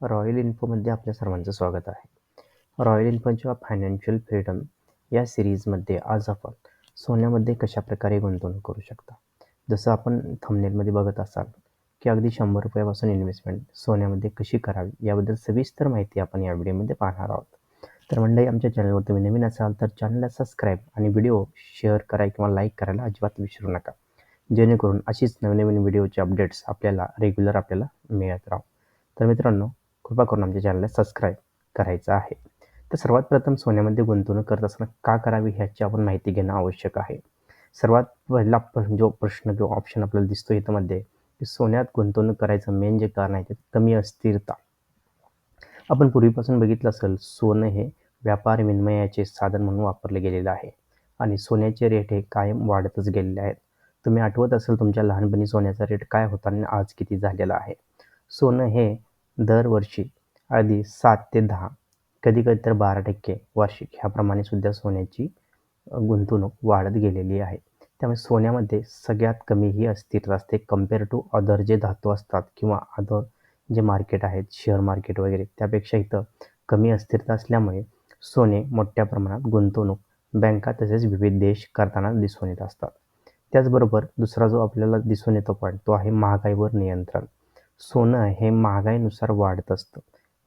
Royal इन्फोमध्ये आपल्या सर्वांचं स्वागत आहे. रॉयल इन्फोच्या फायनान्शियल फ्रीडम या सिरीजमध्ये आज आपण सोन्यामध्ये कशाप्रकारे गुंतवणूक करू शकता? जसं आपण थंबनेलमध्ये बघत असाल की अगदी शंभर रुपयापासून इन्व्हेस्टमेंट सोन्यामध्ये कशी करावी याबद्दल सविस्तर माहिती आपण या व्हिडिओमध्ये पाहणार आहोत. तर मंडळी आमच्या चॅनलवर तुम्ही नवीन असाल तर चॅनलला सबस्क्राईब आणि व्हिडिओ शेअर करा किंवा लाईक करायला अजिबात विसरू नका. जेणेकरून अशीच नवनवीन व्हिडिओचे अपडेट्स आपल्याला रेग्युलर आपल्याला मिळत राहू. तर मित्रांनो कृपा करून आमच्या चॅनलला सबस्क्राईब करायचं आहे. तर सर्वात प्रथम सोन्यामध्ये गुंतवणूक करत असताना का करावी ह्याची आपण माहिती घेणं आवश्यक आहे. सर्वात पहिला जो प्रश्न किंवा ऑप्शन आपल्याला दिसतो इथंमध्ये की सोन्यात गुंतवणूक करायचं मेन जे कारण आहे ते कमी अस्थिरता. आपण पूर्वीपासून बघितलं असेल सोनं हे व्यापार विनिमयाचे साधन म्हणून वापरले गेलेलं आहे. आणि सोन्याचे रेट हे कायम वाढतच गेलेले आहेत. तुम्ही आठवत असेल तुमच्या लहानपणी सोन्याचा रेट काय होता आणि आज किती झालेला आहे. सोनं हे दरवर्षी आधी सात ते दहा कधी कधी तर बारा टक्के वार्षिक ह्याप्रमाणे सुद्धा सोन्याची गुंतवणूक वाढत गेलेली आहे. त्यामुळे सोन्यामध्ये सगळ्यात कमी ही अस्थिरता असते. कंपेअर टू अदर जे धातू असतात किंवा अदर जे मार्केट आहेत शेअर मार्केट वगैरे त्यापेक्षा इथं कमी अस्थिरता असल्यामुळे सोने मोठ्या प्रमाणात गुंतवणूक बँका तसेच विविध देश करताना दिसून येत असतात. त्याचबरोबर दुसरा जो आपल्याला दिसून येतो पॉईंट तो आहे महागाईवर नियंत्रण. सोनं हे महागाईनुसार वाढत असतं.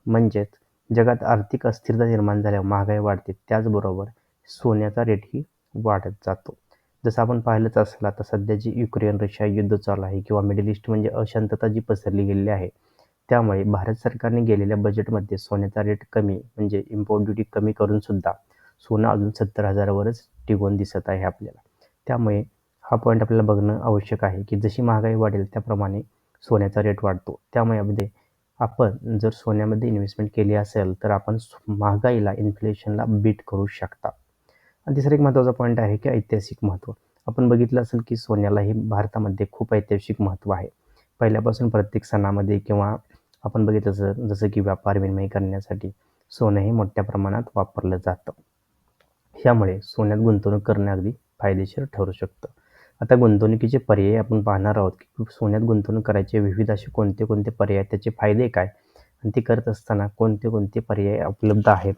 म्हणजेच जगात आर्थिक अस्थिरता निर्माण झाल्यावर महागाई वाढते त्याचबरोबर सोन्याचा रेटही वाढत जातो. जसं आपण पाहिलंच असला आता सध्या जी युक्रेन रशिया युद्ध चालू आहे किंवा मिडल ईस्ट म्हणजे अशांतता जी पसरली गेलेली आहे त्यामुळे भारत सरकारने गेलेल्या बजेटमध्ये सोन्याचा रेट कमी म्हणजे इम्पोर्ट ड्युटी कमी करूनसुद्धा सोनं अजून सत्तर हजारावरच टिकून दिसत आहे आपल्याला. त्यामुळे हा पॉईंट आपल्याला बघणं आवश्यक आहे की जशी महागाई वाढेल त्याप्रमाणे सोन्याचा रेट वाढतो. त्यामुळे आपण जर सोन्यामध्ये इन्व्हेस्टमेंट केली असेल तर आपण महागाईला इन्फ्लेशनला बीट करू शकता. आणि तिसरा एक महत्त्वाचा पॉईंट आहे की ऐतिहासिक महत्त्व. आपण बघितलं असेल की सोन्यालाही भारतामध्ये खूप ऐतिहासिक महत्त्व आहे. पहिल्यापासून प्रत्येक सणामध्ये किंवा आपण बघितलं जर जसं की व्यापार विनिमय करण्यासाठी सोनं हे मोठ्या प्रमाणात वापरलं जातं. ह्यामुळे सोन्यात गुंतवणूक करणे अगदी फायदेशीर ठरू शकतं. आता गुंतवणुकीचे पर्याय आपण पाहणार आहोत की सोन्यात गुंतवणूक करायचे विविध असे कोणते कोणते पर्याय त्याचे फायदे काय? आणि ते करत असताना कोणते कोणते पर्याय उपलब्ध आहेत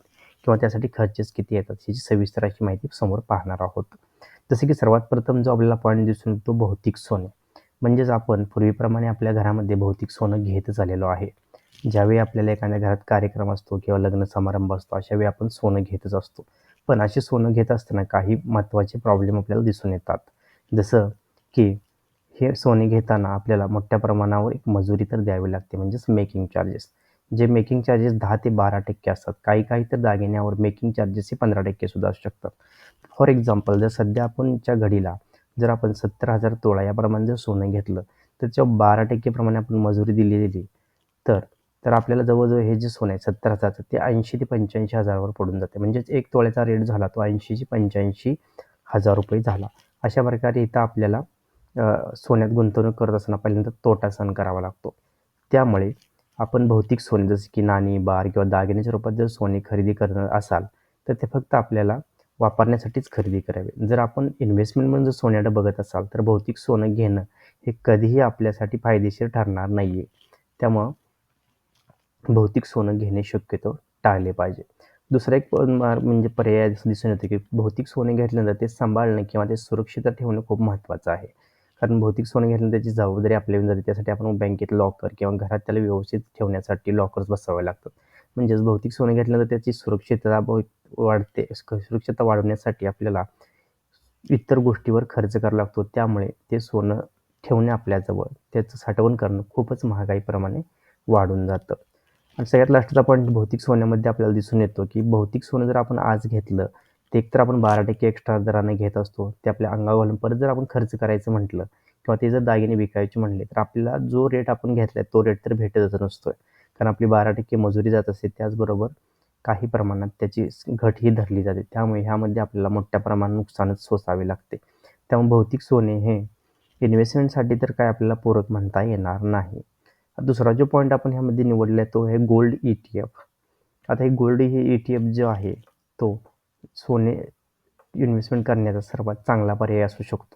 किंवा त्यासाठी खर्चेस किती येतात याची सविस्तर अशी माहिती समोर पाहणार आहोत. जसे की सर्वात प्रथम जो आपल्याला पॉईंट दिसून येतो भौतिक सोने. म्हणजेच आपण पूर्वीप्रमाणे आपल्या घरामध्ये भौतिक सोनं घेतच आलेलो आहे. ज्यावेळी आपल्याला एखाद्या घरात कार्यक्रम असतो किंवा लग्न समारंभ असतो अशा वेळी आपण सोनं घेतच असतो. पण असे सोनं घेत असताना काही महत्त्वाचे प्रॉब्लेम आपल्याला दिसून येतात. जसं की हे सोने घेताना आपल्याला मोठ्या प्रमाणावर एक मजुरी तर द्यावी लागते म्हणजेच मेकिंग चार्जेस जे मेकिंग चार्जेस दहा ते बारा टक्के असतात. काही काही तर दागिन्यावर मेकिंग चार्जेस हे पंधरा टक्केसुद्धा असू शकतात. फॉर एक्झाम्पल जर सध्या आपणच्या घडीला जर आपण सत्तर हजार तोळा याप्रमाणे जर सोनं घेतलं तर त्याच्यावर बारा टक्केप्रमाणे आपण मजुरी दिली दिली तर तर आपल्याला जवळजवळ हे जे सोनं आहे सत्तर हजारचं ते ऐंशी ते पंच्याऐंशी हजारावर पडून जाते. म्हणजेच एक तोळ्याचा रेट झाला तो ऐंशी ते पंच्याऐंशी हजार रुपये झाला. अशा प्रकारे इथं आपल्याला सोन्यात गुंतवणूक करत असताना पहिल्यांदा तोटा सहन करावा लागतो. त्यामुळे आपण भौतिक सोने जसे की नाणी बार किंवा दागिन्याच्या रूपात जर सोने खरेदी करणार असाल तर ते फक्त आपल्याला वापरण्यासाठीच खरेदी करावे. जर आपण इन्व्हेस्टमेंट म्हणून जर सोन्याकडे बघत असाल तर भौतिक सोनं घेणं हे कधीही आपल्यासाठी फायदेशीर ठरणार नाही आहे त्यामुळं भौतिक सोनं घेणे शक्यतो टाळले पाहिजे. दुसरा एक म्हणजे पर्याय दिसून येतो की भौतिक सोने घेतल्यानंतर ते सांभाळणं किंवा ते सुरक्षित ठेवणं खूप महत्त्वाचं आहे. कारण भौतिक सोने घेतल्यानंतर त्याची जबाबदारी आपल्या येऊन जाते त्यासाठी आपण बँकेत लॉकर किंवा घरात त्याला व्यवस्थित ठेवण्यासाठी लॉकर्स बसावे लागतात. म्हणजेच भौतिक सोने घेतल्यानंतर त्याची सुरक्षितता वाढते सुरक्षितता वाढवण्यासाठी आपल्याला इतर गोष्टीवर खर्च करावा लागतो. त्यामुळे ते सोनं ठेवणे आपल्याजवळ त्याचं साठवण करणं खूपच महागाईप्रमाणे वाढून जातं. आणि सगळ्यात लास्टचा पॉईंट भौतिक सोन्यामध्ये आपल्याला दिसून येतो की भौतिक सोनं जर आपण आज घेतलं ते एकतर आपण बारा टक्के एक्स्ट्रा दराने घेत असतो ते आपल्या अंगावर घालून परत जर आपण खर्च करायचं म्हटलं किंवा ते जर दागिने विकायचे म्हणले तर आपल्याला जो रेट आपण घेतला आहे तो रेट तर भेटतच नसतो आहे कारण आपली बारा टक्के मजुरी जात असते त्याचबरोबर काही प्रमाणात त्याची घटही धरली जाते. त्यामुळे ह्यामध्ये आपल्याला मोठ्या प्रमाणात नुकसानच सोसावे लागते. त्यामुळे भौतिक सोने हे इन्व्हेस्टमेंटसाठी तर काय आपल्याला पूरक म्हणता येणार नाही. दुसरा जो पॉईंट आपण ह्यामध्ये निवडला आहे तो आहे गोल्ड ई टी एफ आता हे गोल्ड हे ई टी एफ जो आहे तो सोने इन्व्हेस्टमेंट करण्याचा सर्वात चांगला पर्याय असू शकतो.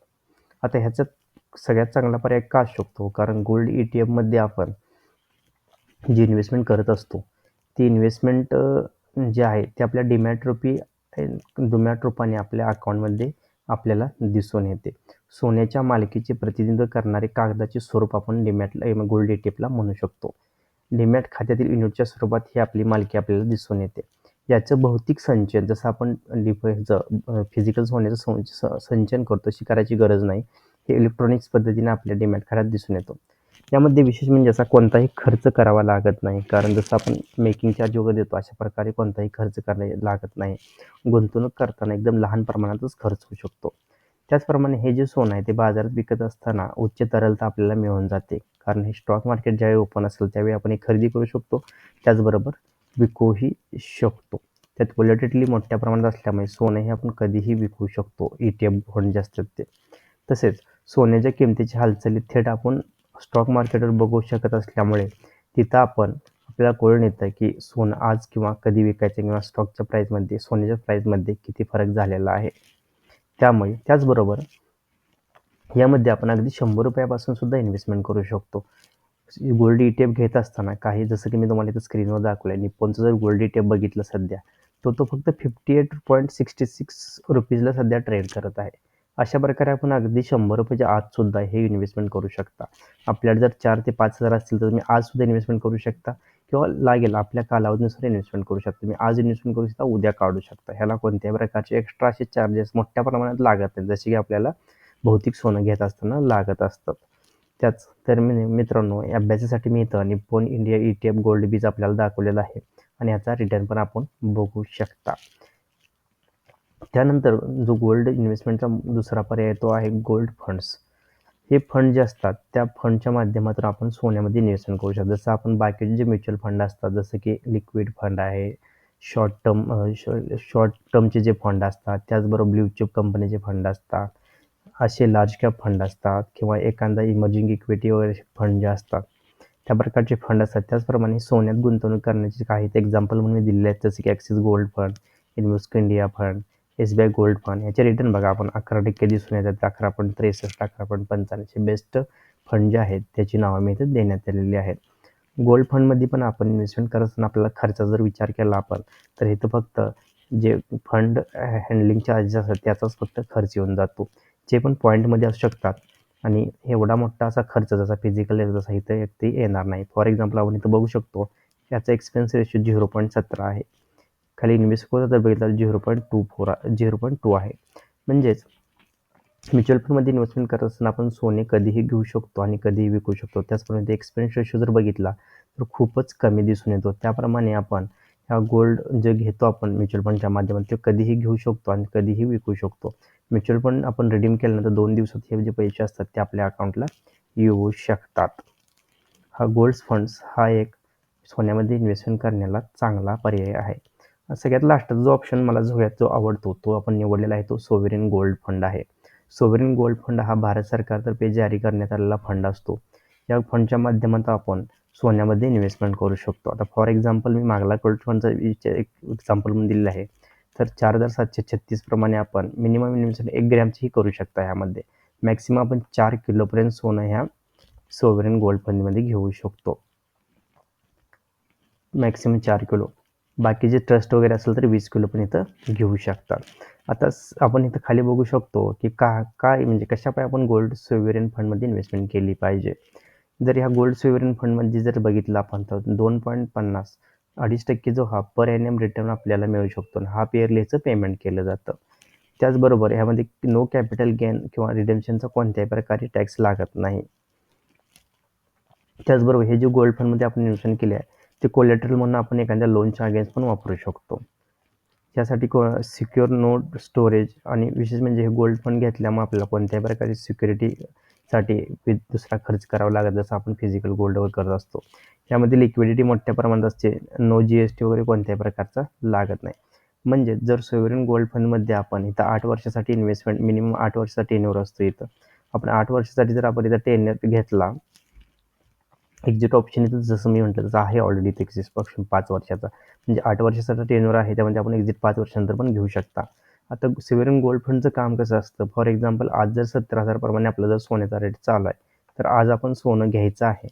आता ह्याच्यात सगळ्यात चांगला पर्याय का असू शकतो? कारण गोल्ड ई टी एफमध्ये आपण जी इन्व्हेस्टमेंट करत असतो ती इन्व्हेस्टमेंट जे आहे ते आपल्या डिमॅट रुपी डुमॅट रूपाने आपल्या अकाउंटमध्ये आपल्याला दिसून येते. सोन्याच्या मालकीचे प्रतिनिधित्व करणारे कागदाचे स्वरूप आपण डिमॅटला गोल्ड एटीएफला म्हणू शकतो. डिमॅट खात्यातील युनिटच्या स्वरूपात ही आपली मालकी आपल्याला दिसून येते. याचं भौतिक संचयन जसं आपण डिफ फिजिकल सोन्याचं संचयन करतो तशी करायची गरज नाही हे इलेक्ट्रॉनिक्स पद्धतीने आपल्या डिमॅट खात्यात दिसून येतो. यामध्ये विशेष म्हणजे असा कोणताही खर्च करावा लागत नाही कारण जसं आपण मेकिंग चार्ज वगैरे देतो अशा प्रकारे कोणताही खर्च करायला लागत नाही. गुंतवणूक करताना एकदम लहान प्रमाणातच खर्च होऊ शकतो. त्याचप्रमाणे हे जे सोनं आहे ते बाजारात विकत असताना उच्च तरलता आपल्याला मिळून जाते. कारण हे स्टॉक मार्केट ज्यावेळी ओपन असेल त्यावेळी आपण हे खरेदी करू शकतो. त्याचबरोबर विकूही शकतो. त्यात व्हॉलेटिलिटी मोठ्या प्रमाणात असल्यामुळे सोनं हे आपण कधीही विकू शकतो. ई टी एफ फंड जे असतात ते. तसेच सोन्याच्या किमतीची हालचाली थेट आपण स्टॉक मार्केटवर बघू शकत असल्यामुळे तिथं आपण आपल्याला कळून येतं की सोनं आज किंवा कधी विकायचं किंवा स्टॉकच्या प्राईजमध्ये सोन्याच्या प्राईजमध्ये किती फरक झालेला आहे. त्यामुळे त्याचबरोबर यामध्ये आपण अगदी शंभर रुपयापासून सुद्धा इन्व्हेस्टमेंट करू शकतो. गोल्ड ई टी एफ घेत असताना काही जसं की मी तुम्हाला इथं स्क्रीनवर दाखवलं आहे निप्पॉनचं जर गोल्ड ई टी एफ बघितलं सध्या तो तो फक्त fifty eight point sixty six रुपीजला सध्या ट्रेड करत आहे. अशा प्रकारे आपण अगदी शंभर रुपयाच्या आजसुद्धा हे इन्व्हेस्टमेंट करू शकता. आपल्याला जर चार ते पाच हजार असतील तर तुम्ही आजसुद्धा इन्व्हेस्टमेंट करू शकता. किंवा लागेल आपल्या कालावधीनुसार इन्व्हेस्टमेंट करू शकता. तुम्ही आज इन्व्हेस्टमेंट करू शकता उद्या काढू शकता. ह्याला कोणत्याही प्रकारचे एक्स्ट्रा असे चार्जेस मोठ्या प्रमाणात लागत नाहीत. जसे की आपल्याला भौतिक सोनं घेत असताना लागत असतात. त्याच तर मी मित्रांनो अभ्यासासाठी मी इथं Nippon India E T F gold bees आपल्याला दाखवलेला आहे आणि याचा रिटर्न पण आपण बघू शकता. त्यानंतर जो गोल्ड इन्व्हेस्टमेंटचा दुसरा पर्याय तो आहे गोल्ड फंड्स हे फंड जे असतात त्या फंडच्या माध्यमातून आपण सोन्यामध्ये इन्व्हेस्टमेंट करू शकतो. जसं आपण बाकीचे जे म्युच्युअल फंड असतात जसं की लिक्विड फंड आहे शॉर्ट टर्म शॉर्ट टर्मचे जे फंड असतात त्याचबरोबर ब्ल्यू चिप कंपनीचे फंड असतात असे लार्ज कॅप फंड असतात किंवा एखादा इमर्जिंग इक्विटी वगैरे फंड जे असतात त्या प्रकारचे फंड असतात. त्याचप्रमाणे सोन्यात गुंतवणूक करण्याचे काही एक्झाम्पल म्हणून दिलेले आहेत जसे की Axis gold fund invest India fund S B I gold fund याचे रिटर्न बघा आपण अकरा टक्के दिसून येतात अकरा पॉईंट त्रेसष्ट अकरा पॉईंट पंचाऐंशी. बेस्ट फंड जे आहेत त्याची नावं मी इथे देण्यात आलेली आहेत. गोल्ड फंडमध्ये पण आपण इन्व्हेस्टमेंट करत असताना आपल्याला खर्चा जर विचार केला आपण तर इथं फक्त जे फंड हँडलिंग चार्जेस असतात त्याचाच फक्त खर्च येऊन जातो. जे पण पॉईंटमध्ये असू शकतात आणि एवढा मोठा असा खर्च जसा फिजिकल जसा इथं ते येणार नाही. फॉर एक्झाम्पल आपण इथं बघू शकतो याचा एक्सपेन्स रेशो झिरो पॉईंट सतरा आहे. खाली इन्व्हेस्ट जर बघितला zero point two four zero point two आहे. म्हणजेच म्युच्युअल फंडमध्ये इन्व्हेस्टमेंट करत असताना आपण सोने कधीही घेऊ शकतो आणि कधीही विकू शकतो. त्याचप्रमाणे एक्सपेन्स रेशो जर बघितला तर खूपच कमी दिसून येतो. त्याप्रमाणे आपण ह्या गोल्ड जे घेतो आपण म्युच्युअल फंडच्या माध्यमातून ते कधीही घेऊ शकतो आणि कधीही विकू शकतो. म्युच्युअल फंड आपण रिडीम केल्यानंतर दोन दिवसात हे जे पैसे असतात ते आपल्या अकाउंटला येऊ शकतात. हा गोल्ड फंड्स हा एक सोन्यामध्ये इन्व्हेस्टमेंट करण्याला चांगला पर्याय आहे. सगळ्यात लास्टचा जो ऑप्शन मला सगळ्यात जो आवडतो तो आपण निवडलेला आहे तो सोवेरिन गोल्ड फंड आहे. सोवेरिन गोल्ड फंड हा भारत सरकारतर्फे जारी करण्यात आलेला फंड असतो. या फंडच्या माध्यमातून आपण सोन्यामध्ये इन्व्हेस्टमेंट करू शकतो. आता फॉर एक्झाम्पल मी मागला गोल्ड फंडचा एक एक्झाम्पल म्हणून दिलेला आहे. तर चार हजार सातशे छत्तीसप्रमाणे आपण मिनिमम इन्व्हेस्टमेंट एक ग्रॅमचीही करू शकता ह्यामध्ये मॅक्सिमम आपण चार किलोपर्यंत सोनं ह्या सोवरेन गोल्ड फंडमध्ये घेऊ शकतो. मॅक्सिमम चार किलो बाकीचे ट्रस्ट वगैरे असेल तर वीस किलो पण इथं घेऊ शकतात. आता आपण इथं खाली बघू शकतो की का काय म्हणजे कशापाय आपण गोल्ड सोवेरियन फंडमध्ये इन्व्हेस्टमेंट केली पाहिजे? जर ह्या गोल्ड सोवेरियन फंडमध्ये जर बघितलं आपण तर दोन पॉईंट पन्नास अडीच टक्के जो हा पर एन एम रिटर्न आपल्याला मिळू शकतो आणि हाफ इयरलीचं पेमेंट केलं जातं. त्याचबरोबर ह्यामध्ये नो कॅपिटल गेन किंवा रिडेम्शनचा कोणत्याही प्रकारे टॅक्स लागत नाही. त्याचबरोबर हे जे गोल्ड फंडमध्ये आपण इन्व्हेस्टमेंट केले आहे ते कोलेटरल म्हणून आपण एखाद्या लोनच्या अगेन्स्ट पण वापरू शकतो. यासाठी को सिक्युअर नोट स्टोरेज आणि विशेष म्हणजे हे गोल्ड फंड घेतल्यामुळे आपल्याला कोणत्याही प्रकारची सिक्युरिटीसाठी दुसरा खर्च करावा लागत जसं आपण फिजिकल गोल्डवर करत असतो. यामध्ये लिक्विडिटी मोठ्या प्रमाणात असते. नो जी एस टी वगैरे कोणत्याही प्रकारचा लागत नाही. म्हणजे जर सोवरिन गोल्ड फंडमध्ये आपण इथं आठ वर्षासाठी इन्व्हेस्टमेंट मिनिमम आठ वर्षाचा टेन्युअर असतो इथं. आपण आठ वर्षासाठी जर आपण इथं टेन्युअर घेतला एक्झिट ऑप्शन इथं जसं मी म्हटलं तसं आहे ऑलरेडी ते एक्झिट ऑप्शन पाच वर्षाचा. म्हणजे आठ वर्षाचा टेनवर आहे त्यामध्ये आपण एक्झिट पाच वर्षानंतर पण घेऊ शकता. आता सिव्हरिन गोल्ड फंडचं काम कसं असतं? फॉर एक्झाम्पल आज जर सत्तर हजारप्रमाणे आपलं जर सोन्याचा रेट चालू आहे तर आज आपण सोनं घ्यायचं आहे.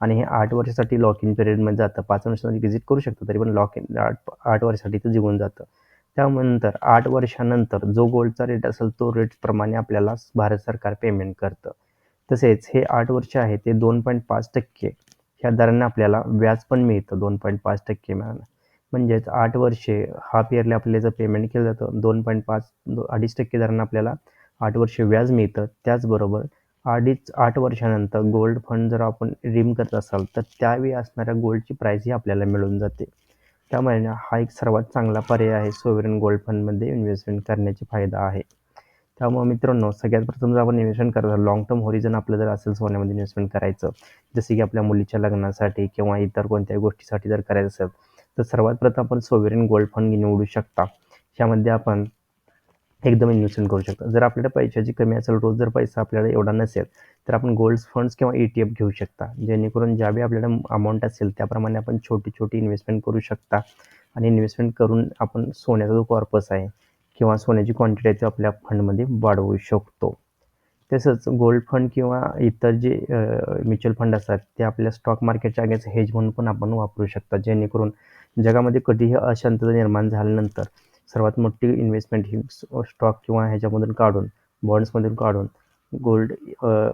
आणि हे आठ वर्षासाठी लॉक इन पिरियडमध्ये जातं. पाच वर्षासाठी व्हिजिट करू शकतो तरी पण लॉक इन आठ आठ वर्षासाठी ते जिवून जातं. त्यानंतर आठ वर्षानंतर जो गोल्डचा रेट असेल तो रेटप्रमाणे आपल्याला भारत सरकार पेमेंट करतं. तसेच हे आठ वर्ष आहे ते दोन पॉईंट पाच टक्के. ह्या दराने आपल्याला व्याज पण मिळतं दोन पॉईंट पाच टक्के मिळालं. म्हणजेच आठ वर्षे हाफ इयरली आपल्याला जर पेमेंट केलं जातं दोन पॉईंट पाच दो अडीच टक्के दरानं आपल्याला आठ वर्षे व्याज मिळतं. त्याचबरोबर अडीच आठ वर्षानंतर गोल्ड फंड जर आपण रिम करत असाल तर त्यावेळी असणाऱ्या गोल्डची प्राईजही आपल्याला मिळून जाते. त्यामुळे हा एक सर्वात चांगला पर्याय आहे सोवरेन गोल्ड फंडमध्ये इन्व्हेस्टमेंट करण्याची फायदा आहे. त्यामुळे मित्रांनो सगळ्यात प्रथम जर आपण इन्व्हेस्टमेंट करत लॉंग टर्म होरिझन आपलं जर असेल सोन्यामध्ये इन्व्हेस्टमेंट करायचं जसे की आपल्या मुलीच्या लग्नासाठी किंवा इतर कोणत्याही गोष्टीसाठी जर करायचं असेल तर सर्वात प्रथम आपण सोवेरिन गोल्ड फंड निवडू शकता. ह्यामध्ये आपण एकदम इन्व्हेस्टमेंट करू शकता. जर आपल्याला पैशाची कमी असेल रोज जर पैसा आपल्याला एवढा नसेल तर आपण गोल्ड फंड्स किंवा ई टी एफ घेऊ शकता. जेणेकरून ज्यावेळी आपल्याला अमाऊंट असेल त्याप्रमाणे आपण छोटी छोटी इन्व्हेस्टमेंट करू शकता. आणि इन्व्हेस्टमेंट करून आपण सोन्याचा जो कॉर्पस आहे किंवा सोन्याची क्वांटिटी आहे ती आपल्या फंडमध्ये वाढवू शकतो. तसंच गोल्ड फंड किंवा इतर जे म्युच्युअल फंड असतात ते आपल्या स्टॉक मार्केटच्या अगेन्स्ट हेज म्हणून पण आपण वापरू शकता. जेणेकरून जगामध्ये कधीही अशांतता निर्माण झाल्यानंतर सर्वात मोठी इन्व्हेस्टमेंट ही स्टॉक किंवा ह्याच्यामधून काढून बॉन्ड्समधून काढून गोल्ड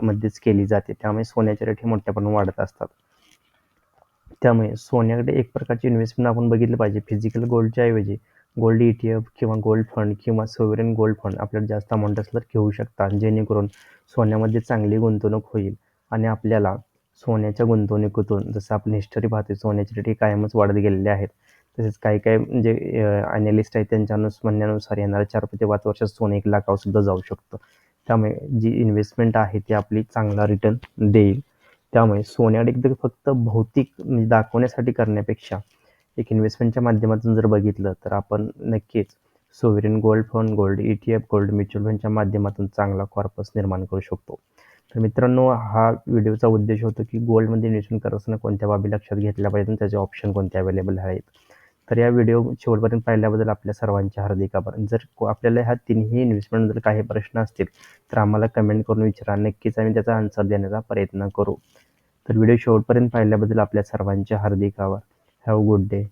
मध्येच केली जाते. त्यामुळे सोन्याचे रेट हे मोठ्या प्रमाणात वाढत असतात. त्यामुळे सोन्याकडे एक प्रकारची इन्व्हेस्टमेंट आपण बघितलं पाहिजे. फिजिकल गोल्डच्या ऐवजी गोल्ड ई टी एफ किंवा गोल्ड फंड किंवा सोवरेन गोल्ड फंड आपल्याला जास्त अमाऊंट असलं तर घेऊ शकता. जेणेकरून सोन्यामध्ये चांगली गुंतवणूक होईल आणि आपल्याला सोन्याच्या गुंतवणुकीतून जसं आपण हिस्टरी पाहतो सोन्याचे रेट हे कायमच वाढत गेलेले आहेत तसेच काही काही म्हणजे, जे ॲनालिस्ट आहेत त्यांच्या अनुस म्हणण्यानुसार येणाऱ्या चार ते पाच वर्षात सोनं एक लाखावर सुद्धा जाऊ शकतं. त्यामुळे जी इन्व्हेस्टमेंट आहे ती आपली चांगला रिटर्न देईल. त्यामुळे सोन्याकडे एकदम फक्त भौतिक म्हणजे दाखवण्यासाठी करण्यापेक्षा एक इन्व्हेस्टमेंटच्या माध्यमातून जर बघितलं तर आपण नक्कीच sovereign gold fund gold E T F gold mutual फंडच्या माध्यमातून चांगला कॉर्पस निर्माण करू शकतो. तर मित्रांनो हा व्हिडिओचा उद्देश होतो की गोल्डमध्ये इन्व्हेस्टमेंट करत असताना कोणत्या बाबी लक्षात घेतल्या पाहिजे आणि त्याचे ऑप्शन कोणते अवेलेबल आहेत. तर या व्हिडिओ शेवटपर्यंत पाहिल्याबद्दल आपल्या सर्वांचे हार्दिक आभार. जर आपल्याला ह्या तिन्ही इन्व्हेस्टमेंटबद्दल काही प्रश्न असतील तर आम्हाला कमेंट करून विचारा. नक्कीच आम्ही त्याचा आन्सर देण्याचा प्रयत्न करू. तर व्हिडिओ शेवटपर्यंत पाहिल्याबद्दल आपल्या सर्वांचे हार्दिक आभार. Have a good day.